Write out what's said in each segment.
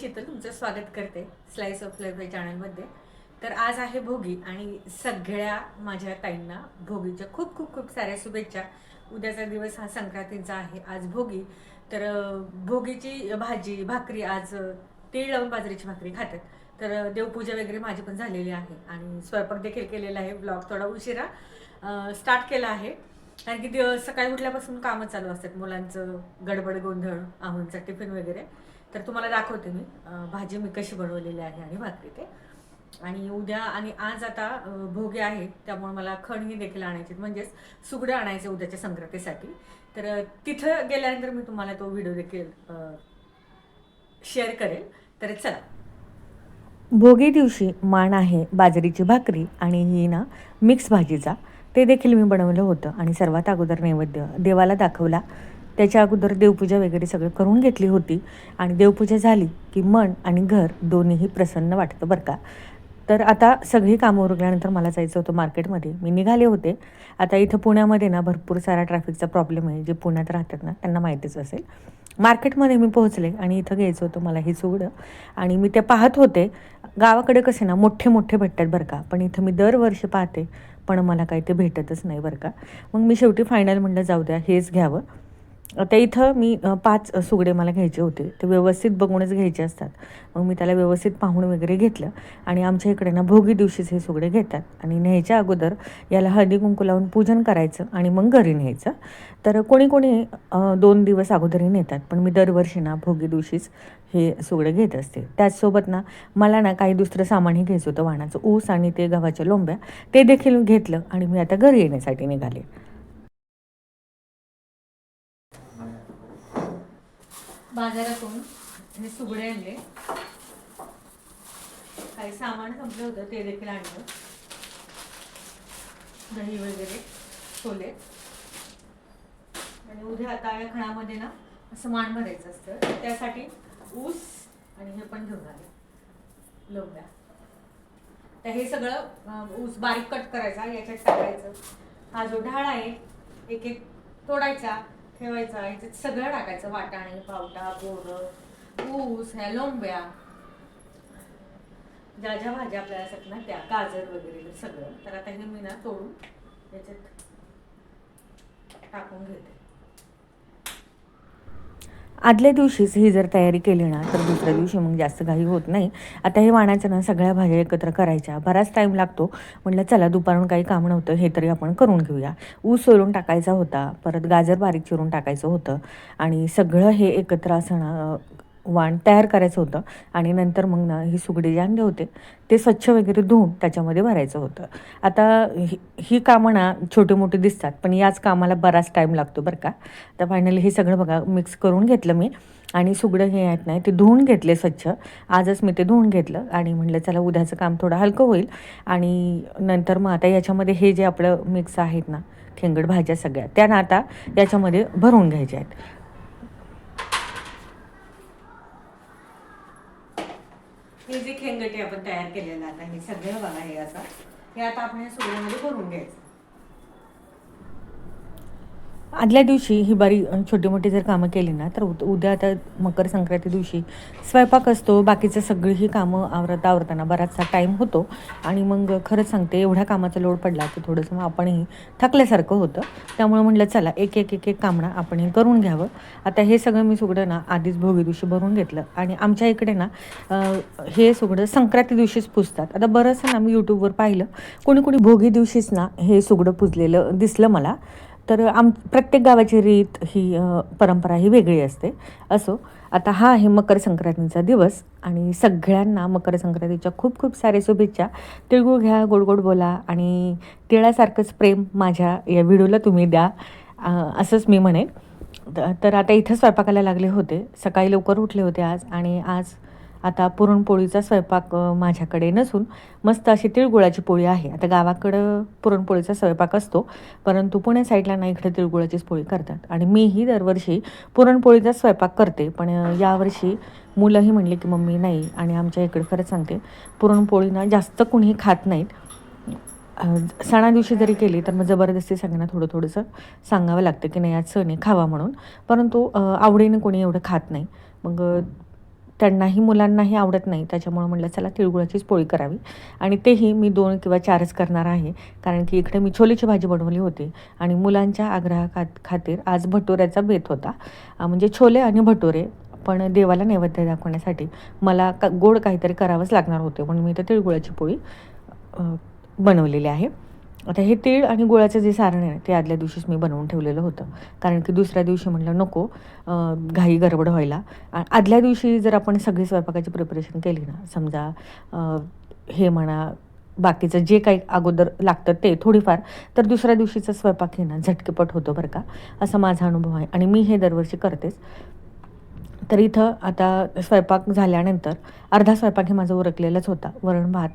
शीतल तुमचं स्वागत करते स्लाइस ऑफ लाईफ या चॅनलमध्ये तर आज आहे भोगी आणि सगळ्या माझ्या ताईंना भोगीच्या खूप खूप खूप साऱ्या शुभेच्छा. उद्याचा दिवस हा संक्रांतीचा आहे आज भोगी. तर भोगीची भाजी भाकरी आज तीळ लावून बाजरीची भाकरी खातात. तर देवपूजा वगैरे माझी पण झालेली आहे आणि स्वयंपाक देखील केलेला आहे ब्लॉग थोडा उशिरा स्टार्ट केला आहे. कारण की सकाळी उठल्यापासून कामं चालू असतात मुलांचं गडबड गोंधळ आहूंचा टिफिन वगैरे. तर तुम्हाला दाखवते मी. भाजी मी कशी बनवलेली आहे आणि भाकरी ते. आणि उद्या आणि आज आता भोगे आहेत त्यामुळे मला खणगी देखील आणायची म्हणजेच सुगडं आणायचे उद्याच्या संक्रांतीसाठी. तर तिथं गेल्यानंतर मी तुम्हाला तो व्हिडिओ देखील शेअर करेल. तर चला. भोगे दिवशी मान आहे बाजरीची भाकरी आणि ही ना मिक्स भाजीचा. ते देखील मी बनवलं होतं आणि सर्वात अगोदर नैवेद्य देवाला दाखवला. त्याच्या अगोदर देवपूजा वगैरे सगळं करून घेतली होती. आणि देवपूजा झाली की मन आणि घर दोन्हीही प्रसन्न वाटतं बरं का. तर आता सगळी कामं उरकल्यानंतर मला जायचं होतं मार्केटमध्ये. मी निघाले होते. आता इथं पुण्यामध्ये ना भरपूर सारा ट्रॅफिकचा प्रॉब्लेम आहे. जे पुण्यात राहतात ना त्यांना माहितीच असेल. मार्केटमध्ये मी पोहोचले आणि इथं घ्यायचं होतं मला हे सुगडं आणि मी ते पाहत होते. गावाकडे कसे ना मोठे मोठे भेटतात बरं का. पण इथं मी दरवर्षी पाहते. पण मला काही ते भेटतच नाही बरं का. मग मी शेवटी फायनल म्हणलं जाऊ द्या हेच घ्यावं. आता इथं मी पाच सुगडे मला घ्यायचे होते. ते व्यवस्थित बघूनच घ्यायचे असतात. मग मी त्याला व्यवस्थित पाहून वगैरे घेतलं. आणि आमच्या इकडे ना भोगी दिवशीच हे सुगडे घेतात. आणि न्यायच्या अगोदर याला हळदी कुंकू लावून पूजन करायचं आणि मग घरी न्यायचं. तर कोणी कोणी दोन दिवस अगोदरही नेतात. पण मी दरवर्षी ना भोगी दिवशीच हे सुगडे घेत असते. त्याचसोबत ना मला ना काही दुसरं सामानही घ्यायचं होतं. वाणाचं ऊस आणि ते गव्हाच्या लोंब्या. ते देखील घेतलं आणि मी आता घरी येण्यासाठी निघाले. बाजारातून हे सुगडे आणले. काही सामान संपलं होतं ते देखील आणलं. दही वगैरे छोले. आणि उद्या आता या खणामध्ये ना असं मान भरायचं असतं. त्यासाठी ऊस आणि हे पण घेऊन आले. लोंब्या. तर हे सगळं ऊस बारीक कट करायचा याच्यात टाकायचं. हा जो ढाळ आहे एक एक तोडायचा. ठेवायचा याच्यात सगळं टाकायचं. वाटाणे पावटा बोरं ऊस ह्या लोंब्या ज्या ज्या भाज्या आपल्याला असतात ना त्या गाजर वगैरे सगळं. तर आता हे मी ना तोडून याच्यात टाकून घेते. आदल्या दिवशीच ही जर तयारी केली ना तर दुसऱ्या दिवशी मग जास्त घाई होत नाही. आता हे वाणाचं ना सगळ्या भाज्या एकत्र करायच्या. बराच टाईम लागतो. म्हटलं चला दुपारून काही काम नव्हतं हे तरी आपण करून घेऊया. ऊस सोलून टाकायचा होता. परत गाजर बारीक चिरून टाकायचं होतं. आणि सगळं हे एकत्र असं ना वाण तयार करायचं होतं आणि नंतर मग ना ही सुगडी जे आणले होते ते स्वच्छ वगैरे धुवून त्याच्यामध्ये भरायचं होतं. आता ही ही कामं ना छोटी मोठी दिसतात पण याच कामाला बराच टाईम लागतो बरं का. तर फायनली हे सगळं बघा मिक्स करून घेतलं मी आणि सुगडं हे आहेत नाही ते धुवून घेतले स्वच्छ. आजच मी ते धुवून घेतलं आणि म्हटलं चला उद्याचं काम थोडं हलकं होईल. आणि नंतर मग आता याच्यामध्ये हे जे आपलं मिक्स आहेत ना खेंगड भाज्या सगळ्या त्या ना आता याच्यामध्ये भरून घ्यायच्या आहेत. हे जे खेंगटे आपण तयार केलेलं आता हे सगळं बघा हे असं. हे आता आपण या सुगड्यामध्ये भरून घ्यायचं. आदल्या दिवशी ही बारी छोटी मोठी जर कामं केली ना तर उद्या आता मकर संक्रांती दिवशी स्वयंपाक असतो बाकीचं सगळीही कामं आवरता आवरताना बराचसा टाईम होतो. आणि मग खरंच सांगते एवढ्या कामाचा लोड पडला की थोडंसं मग आपणही थकल्यासारखं होतं. त्यामुळे म्हटलं चला एक एक एक एक काम ना आपण हे करून घ्यावं. आता हे सगळं मी सुगडं ना आधीच भोगी दिवशी भरून घेतलं. आणि आमच्या इकडे ना हे सुगडं संक्रांती दिवशीच पुजतात. आता बरंचसं ना मी यूट्यूबवर पाहिलं कोणी कोणी भोगी दिवशीच ना हे सुगडं पुजलेलं दिसलं मला. तर आम प्रत्येक गावाची रीत ही परंपरा ही वेगळी असते. असो आता हा आहे मकर संक्रांतीचा दिवस आणि सगळ्यांना मकर संक्रांतीच्या खूप खूप सारे शुभेच्छा. तिळगुळ घ्या गोड गोड बोला आणि तिळासारखंच प्रेम माझ्या या व्हिडिओला तुम्ही द्या असंच मी म्हणेन. तर आता इथं स्वयंपाकाला लागले होते. सकाळी लवकर उठले होते आज आणि आज आता पुरणपोळीचा स्वयंपाक माझ्याकडे नसून मस्त अशी तिळगुळाची पोळी आहे. आता गावाकडं पुरणपोळीचा स्वयंपाक असतो परंतु पुणे साईडला ना इकडे तिळगुळाचीच पोळी करतात. आणि मीही दरवर्षी पुरणपोळीचा स्वयंपाक करते पण यावर्षी मुलंही म्हणले की मम्मी नाही. आणि आमच्या इकडे खरंच सांगते पुरणपोळी ना जास्त कुणीही खात नाहीत. सणादिवशी सणा दिवशी जरी केली तर मग जबरदस्ती सगळ्यांना थोडं थोडंसं सांगावं लागतं की नाही आज सण आहे खावा म्हणून. परंतु आवडीनं आवडीने कोणी एवढं खात नाही. मग त्यांनाही मुलांनाही आवडत नाही. त्याच्यामुळं म्हटलं चला तिळगुळाचीच पोळी करावी. आणि तेही मी दोन किंवा चारच करणार आहे. कारण की इकडे मी छोलेची भाजी बनवली होती आणि मुलांच्या आग्रहा खा खातीर आज भटोऱ्याचा बेत होता. म्हणजे छोले आणि भटोरे. पण देवाला नैवेद्य दाखवण्यासाठी मला का गोड काहीतरी करावंच लागणार होते. म्हणून मी इथं तिळगुळाची पोळी बनवलेली आहे. आता हे तीळ आणि गुळाचं जे सारण आहे ते आदल्या दिवशीच मी बनवून ठेवलेलं होतं. कारण की दुसऱ्या दिवशी म्हटलं नको घाई गडबड व्हायला. आदल्या दिवशी जर आपण सगळी स्वयंपाकाची प्रिपरेशन केली ना समजा हे म्हणा बाकीचं जे काही अगोदर लागतं ते थोडीफार तर दुसऱ्या दिवशीचा स्वयंपाक हे ना झटकेपट होतो बरं का असा माझा अनुभव आहे. आणि मी हे दरवर्षी करतेच. तर इथं आता स्वयंपाक झाल्यानंतर अर्धा स्वयंपाक हे माझं उरकलेलाच होता. वरण भात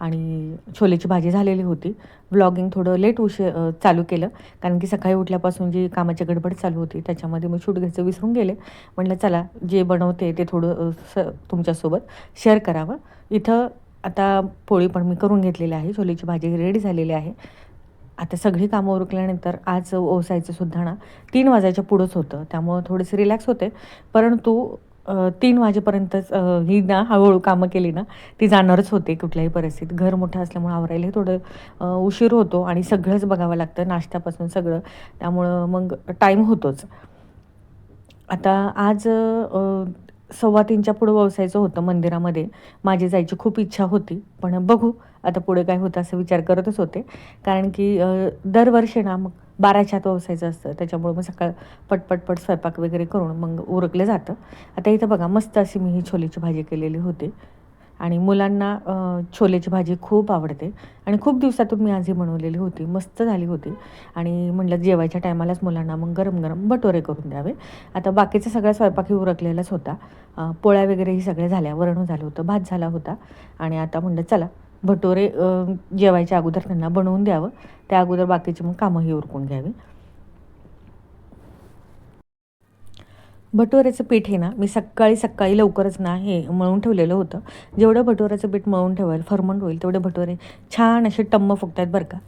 आणि छोलेची भाजी झालेली होती. व्लॉगिंग थोडं लेट उशी चालू केलं. कारण की सकाळी उठल्यापासून जी कामाची गडबड चालू होती त्याच्यामध्ये मी शूट घ्यायचं विसरून गेले. म्हटलं चला जे बनवते ते थोडं स तुमच्यासोबत शेअर करावं. इथं आता पोळी पण मी करून घेतलेली आहे. छोलेची भाजी रेडी झालेली आहे. आता सगळी कामं उरकल्यानंतर आज ओसायचं सुद्धा ना तीन वाजायच्या पुढंच होतं. त्यामुळं थोडेसे रिलॅक्स होते. परंतु तीन वाजेपर्यंतच ही ना हळूहळू कामं केली ना ती जाणारच होते कुठल्याही परिस्थितीत. घर मोठं असल्यामुळं आवरायलाही थोडं उशीर होतो आणि सगळंच बघावं लागतं नाश्त्यापासून सगळं. त्यामुळं मग टाईम होतोच. आता आज सव्वा तीनच्या पुढं व्यवसायचं होतं मंदिरामध्ये. माझी जायची खूप इच्छा होती पण बघू आता पुढे काय होतं असं विचार करतच होते. कारण की दरवर्षी ना मग बाराच्या आत व्यवसायचं असतं. त्याच्यामुळं मग सकाळ पटपटपट स्वयंपाक वगैरे करून मग उरकलं जातं. आता इथं बघा मस्त अशी मी ही छोलेची भाजी केलेली होती. आणि मुलांना छोलेची भाजी खूप आवडते. आणि खूप दिवसातून मी आज ही बनवलेली होती. मस्त झाली होती. आणि म्हटलं जेवायच्या टायमालाच मुलांना मग गरम गरम भटोरे करून द्यावे. आता बाकीचा सगळा स्वयंपाकही उरकलेलाच होता. पोळ्या वगैरेही सगळ्या झाल्या वरण झालं होतं भात झाला होता. आणि आता म्हणलं चला भटोरे जेवायच्या अगोदर त्यांना बनवून द्यावं. त्या अगोदर बाकीची मग कामंही उरकून घ्यावी. भटोऱ्याचं पीठ हे ना मी सकाळी सकाळी लवकरच ना हे मळून ठेवलेलं होतं. जेवढं भटोऱ्याचं पीठ मळून ठेवाल फर्मंट होईल तेवढे भटोरे छान असे टम्म फुगतात बरं का.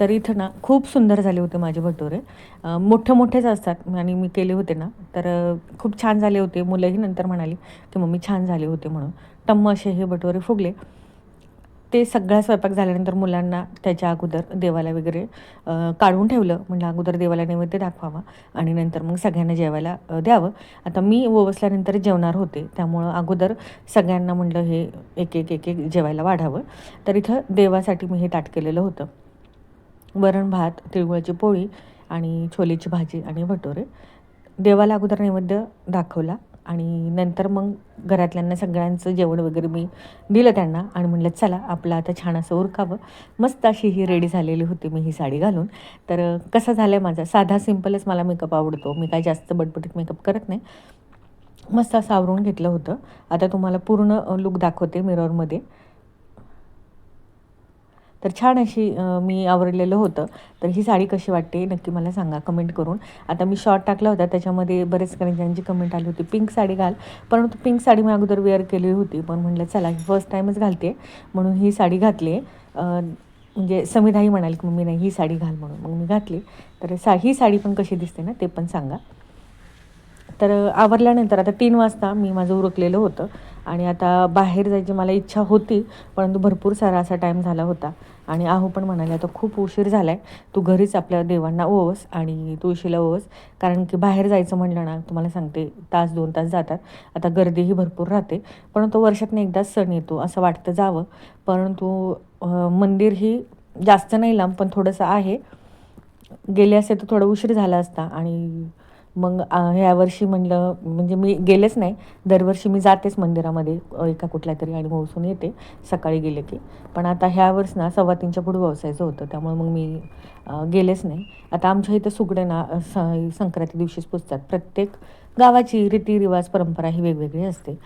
तर इथं ना खूप सुंदर झाले होते माझे भटोरे. मोठे मोठेच असतात आणि मी केले होते ना तर खूप छान झाले होते. मुलंही नंतर म्हणाली की मम्मी छान झाले होते म्हणून. टम्म असे हे भटोरे फुगले. ते सगळा स्वयंपाक झाल्यानंतर मुलांना त्याच्या अगोदर देवाला वगैरे काढून ठेवलं. म्हणजे अगोदर देवाला नैवेद्य दाखवावा आणि नंतर मग सगळ्यांना जेवायला द्यावं. आता मी ओवसल्यानंतर जेवणार होते. त्यामुळं अगोदर सगळ्यांना म्हणलं हे एक एक एक एक जेवायला वाढावं. तर इथं देवासाठी मी हे ताट केलेलं होतं. वरण भात तिळगुळाची पोळी आणि छोलेची भाजी आणि भटोरे. देवाला अगोदर नैवेद्य दाखवला. आणि नंतर मग घरातल्यांना सगळ्यांचं जेवण वगैरे मी दिलं त्यांना आणि म्हणलं चला आपलं आता छान असं उरकावं. मस्त अशी ही रेडी झालेली होती मी ही साडी घालून. तर कसं झालं आहे माझा? साधा सिम्पलच मला मेकअप आवडतो. मी काय जास्त बटबटीत मेकअप करत नाही. मस्त असं आवरून घेतलं होतं. आता तुम्हाला पूर्ण लुक दाखवते मिररमध्ये. तर छान अशी मी आवरलेलं होतं. तर ही साडी कशी वाटते नक्की मला सांगा कमेंट करून. आता मी शॉर्ट टाकला होता त्याच्यामध्ये बरेच ज्यांची कमेंट आली होती पिंक साडी घाल. परंतु पिंक साडी मी अगोदर वेअर केली होती पण म्हटलं चला फर्स्ट टाईमच घालते. म्हणून ही साडी घातली. आहे म्हणजे समिधाही म्हणाली की मम्मी नाही ही साडी घाल म्हणून. मग मी घातली. तर सा ही साडी पण कशी दिसते ना ते पण सांगा. तर आवरल्यानंतर आता तीन वाजता मी माझं उरकलेलं होतं. आणि आता बाहेर जायची मला इच्छा होती परंतु भरपूर सारा असा टाईम झाला होता. आणि आहो पण म्हणाले आता खूप उशीर झाला आहे तू घरीच आपल्या देवांना ओवस आणि तुळशीला ओवस कारण की बाहेर जायचं म्हणलं ना तुम्हाला सांगते तास दोन तास जातात. आता गर्दीही भरपूर राहते. परंतु वर्षातनं एकदाच सण येतो असं वाटतं जावं. परंतु मंदिरही मंदिर ही जास्त नाही लांब पण थोडंसं आहे. गेले असते तर थोडं उशीर झाला असता आणि मग ह्यावर्षी ह्या वर्षी म्हणलं म्हणजे मी गेलेच नाही. दरवर्षी मी जातेच मंदिरामध्ये एका कुठल्या तरी आणि मोसून येते. सकाळी गेले की. पण आता ह्या वर्ष ना सव्वा तीनच्या पुढे व्यवसायचं होतं. त्यामुळे मग मी गेलेच नाही. आता आमच्या इथं सुगडे ना संक्रांती दिवशीच पुजतात. प्रत्येक गावाची रीतिरिवाज परंपरा ही वेगवेगळी असते.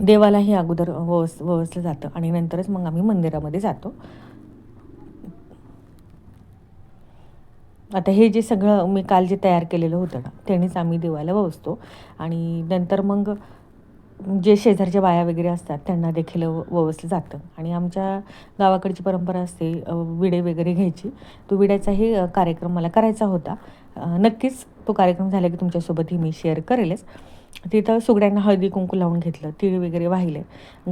देवालाही अगोदर वस वसलं जातं. आणि नंतरच मग आम्ही मंदिरामध्ये जातो. आता हे जे सगळं मी काल जे तयार केलेलं होतं ना त्यानेच आम्ही देवाला वसतो आणि नंतर मग जे शेजारच्या बाया वगैरे असतात त्यांना देखील व- ववसलं जातं. आणि आमच्या गावाकडची परंपरा असते विडे वगैरे घ्यायची. तो विड्याचाही कार्यक्रम मला करायचा होता. नक्कीच तो कार्यक्रम झाला की तुमच्यासोबतही मी शेअर करेलच. तिथं सुगड्यांना हळदी कुंकू लावून घेतलं तीळ वगैरे वाहिले.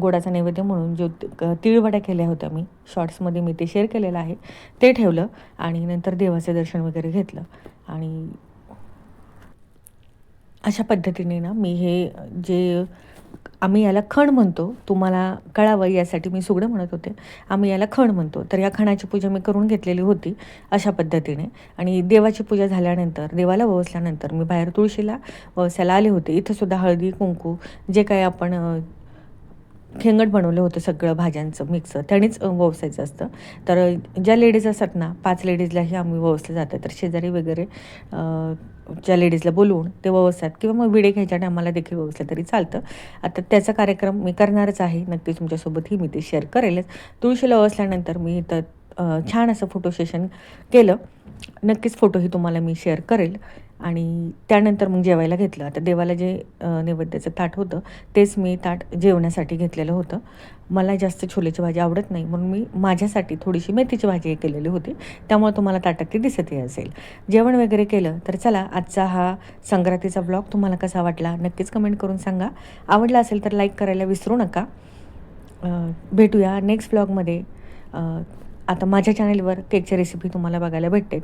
गोडाचा नैवेद्य म्हणून जो क- तिळवड्या केल्या होत्या मी शॉर्ट्समध्ये मी ते शेअर केलेलं आहे ते ठेवलं आणि नंतर देवाचं दर्शन वगैरे घेतलं. आणि अशा पद्धतीने ना मी हे जे आम्ही याला खण म्हणतो. तुम्हाला कळावं यासाठी मी सुगडं म्हणत होते. आम्ही याला खण म्हणतो. तर या खणाची पूजा मी करून घेतलेली होती अशा पद्धतीने. आणि देवाची पूजा झाल्यानंतर देवाला वसल्यानंतर मी बाहेर तुळशीला वसायला आले होते. इथंसुद्धा हळदी कुंकू जे काही आपण खेंगट बनवलं होतं सगळं भाज्यांचं मिक्स त्यानेच व्यवसायचं ववसायचं असतं. तर ज्या लेडीज असतात ना पाच लेडीजलाही आम्ही ववसलं जातं तर शेजारी वगैरे ज्या लेडीजला बोलवून ते व्यवस्थात किंवा मग विडे घ्यायच्या टायमाला देखील व्यवस्था तरी चालतं. आता त्याचा कार्यक्रम मी करणारच आहे. नक्कीच तुमच्यासोबतही मी ते शेअर करेलच. तुळशीला वसल्यानंतर मी तर छान असं फोटो सेशन केलं. नक्कीच फोटोही तुम्हाला मी शेअर करेल. आणि त्यानंतर मग जेवायला घेतलं. आता देवाला जे नैवेद्याचं ताट होतं तेच मी ताट जेवण्यासाठी घेतलेलं होतं. मला जास्त छोलेची भाजी आवडत नाही म्हणून मी माझ्यासाठी थोडीशी मेथीची भाजी हे केलेली होती. त्यामुळे तुम्हाला ताटात ती दिसतही असेल. जेवण वगैरे केलं तर चला आजचा हा संक्रांतीचा ब्लॉग तुम्हाला कसा वाटला नक्कीच कमेंट करून सांगा. आवडला असेल तर लाईक करायला विसरू नका. भेटूया नेक्स्ट ब्लॉगमध्ये आता माझ्या चॅनलवर केकच्या रेसिपी तुम्हाला बघायला भेटतील.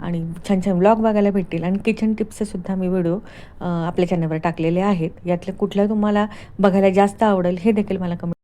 आणि छान छान ब्लॉग बघायला भेटतील. आणि किचन टिप्सचेसुद्धा मी व्हिडिओ आपल्या चॅनलवर टाकलेले आहेत. यातलं कुठलं तुम्हाला बघायला जास्त आवडेल हे देखील मला कमेंट